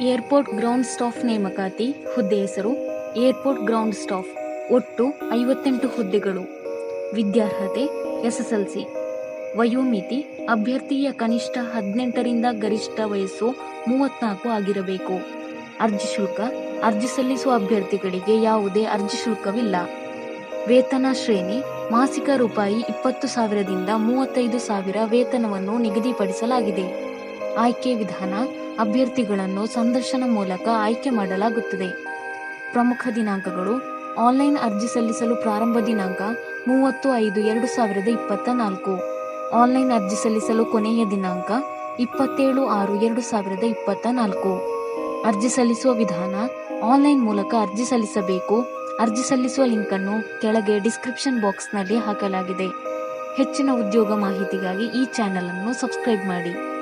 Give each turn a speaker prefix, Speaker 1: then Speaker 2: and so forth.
Speaker 1: Airport ground staff ನೇಮಕಾತಿ ಹುದ್ದೆ ಹೆಸರು ಏರ್ಪೋರ್ಟ್ ಗ್ರೌಂಡ್ ಸ್ಟಾಫ್. ಒಟ್ಟು ಐವತ್ತೆಂಟು ಹುದ್ದೆಗಳು. ವಿದ್ಯಾರ್ಹತೆ, ಎಸ್ಎಸ್ಎಲ್ಸಿ. ವಯೋಮಿತಿ, ಅಭ್ಯರ್ಥಿಯ ಕನಿಷ್ಠ ಹದಿನೆಂಟರಿಂದ ಗರಿಷ್ಠ ವಯಸ್ಸು ಮೂವತ್ನಾಲ್ಕು ಆಗಿರಬೇಕು. ಅರ್ಜಿ ಶುಲ್ಕ, ಅರ್ಜಿ ಸಲ್ಲಿಸುವ ಅಭ್ಯರ್ಥಿಗಳಿಗೆ ಯಾವುದೇ ಅರ್ಜಿ ಶುಲ್ಕವಿಲ್ಲ. ವೇತನ ಶ್ರೇಣಿ, ಮಾಸಿಕ ರೂಪಾಯಿ ಇಪ್ಪತ್ತು ಸಾವಿರದಿಂದ ಮೂವತ್ತೈದು ಸಾವಿರ ವೇತನವನ್ನು ನಿಗದಿಪಡಿಸಲಾಗಿದೆ. ಆಯ್ಕೆ ವಿಧಾನ, ಅಭ್ಯರ್ಥಿಗಳನ್ನು ಸಂದರ್ಶನ ಮೂಲಕ ಆಯ್ಕೆ ಮಾಡಲಾಗುತ್ತದೆ. ಪ್ರಮುಖ ದಿನಾಂಕಗಳು, ಆನ್ಲೈನ್ ಅರ್ಜಿ ಸಲ್ಲಿಸಲು ಪ್ರಾರಂಭ ದಿನಾಂಕ ಮೂವತ್ತು ಐದು ಎರಡು ಸಾವಿರದ ಇಪ್ಪತ್ತ ನಾಲ್ಕು. ಆನ್ಲೈನ್ ಅರ್ಜಿ ಸಲ್ಲಿಸಲು ಕೊನೆಯ ದಿನಾಂಕ ಇಪ್ಪತ್ತೇಳು ಆರು ಎರಡು ಸಾವಿರದ ಇಪ್ಪತ್ತ ನಾಲ್ಕು. ಅರ್ಜಿ ಸಲ್ಲಿಸುವ ವಿಧಾನ, ಆನ್ಲೈನ್ ಮೂಲಕ ಅರ್ಜಿ ಸಲ್ಲಿಸಬೇಕು. ಅರ್ಜಿ ಸಲ್ಲಿಸುವ ಲಿಂಕನ್ನು ಕೆಳಗೆ ಡಿಸ್ಕ್ರಿಪ್ಷನ್ ಬಾಕ್ಸ್ನಲ್ಲಿ ಹಾಕಲಾಗಿದೆ. ಹೆಚ್ಚಿನ ಉದ್ಯೋಗ ಮಾಹಿತಿಗಾಗಿ ಈ ಚಾನೆಲ್ ಅನ್ನು ಸಬ್ಸ್ಕ್ರೈಬ್ ಮಾಡಿ.